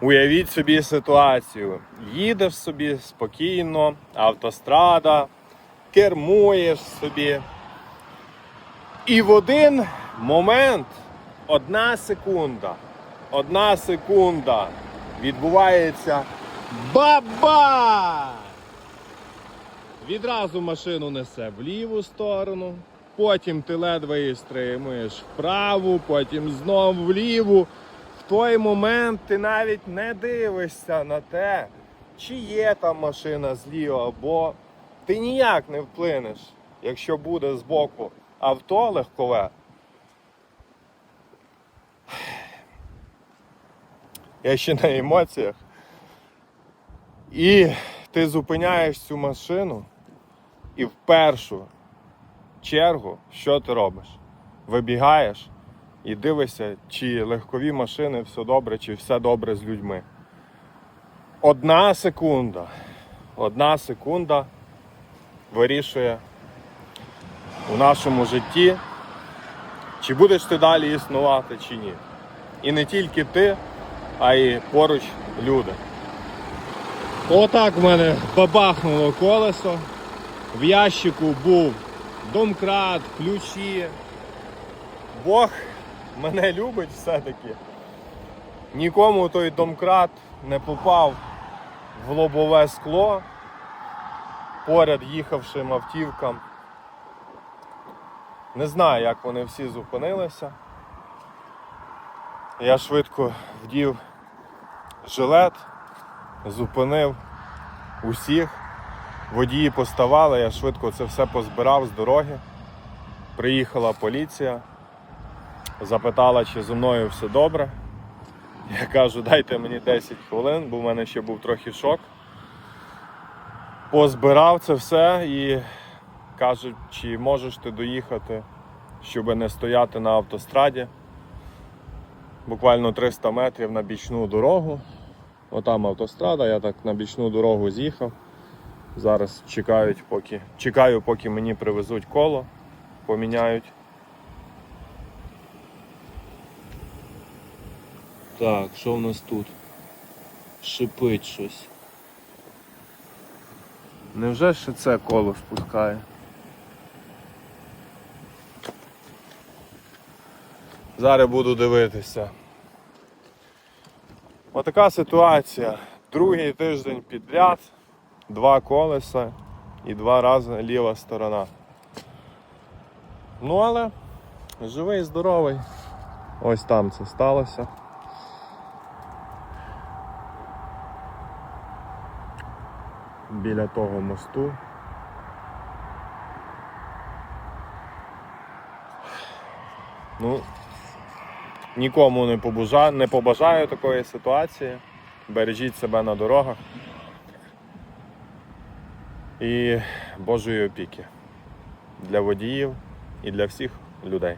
Уявіть собі ситуацію. Їдеш собі спокійно, автострада, кермуєш собі. І в один момент, одна секунда, одна секунда відбувається баба! Відразу машину несе в ліву сторону, потім ти ледве її стримуєш вправу, потім знов вліву. Той момент ти навіть не дивишся на те, чи є там машина зліва, бо ти ніяк не вплинеш, якщо буде збоку авто легкове. Я ще на емоціях. І ти зупиняєш цю машину, і в першу чергу, що ти робиш? Вибігаєш і дивишся, чи легкові машини все добре, чи все добре з людьми. Одна секунда, одна секунда вирішує у нашому житті, чи будеш ти далі існувати, чи ні. І не тільки ти, а й поруч люди. Отак в мене бабахнуло колесо. В ящику був домкрат, ключі. Бог мене любить все-таки. Нікому той домкрат не попав в лобове скло поряд їхавшим автівкам. Не знаю, як вони всі зупинилися. Я швидко вдів жилет, зупинив усіх. Водії поставали, я швидко це все позбирав з дороги. Приїхала поліція, запитала, чи зі мною все добре. Я кажу, дайте мені 10 хвилин, бо в мене ще був трохи шок. Позбирав це все і кажуть, чи можеш ти доїхати, щоб не стояти на автостраді. Буквально 300 метрів на бічну дорогу. Отам автострада, я так на бічну дорогу з'їхав. Зараз чекають, поки, чекаю, поки мені привезуть коло, поміняють. Так, що в нас тут? Шипить щось. Невже ще це коло спускає? Зараз буду дивитися. Отака ситуація. Другий тиждень підряд, два колеса і два рази ліва сторона. Ну але живий, здоровий. Ось там це сталося. Біля того мосту. Ну, нікому не побажаю, не побажаю такої ситуації. Бережіть себе на дорогах. І Божої опіки для водіїв і для всіх людей.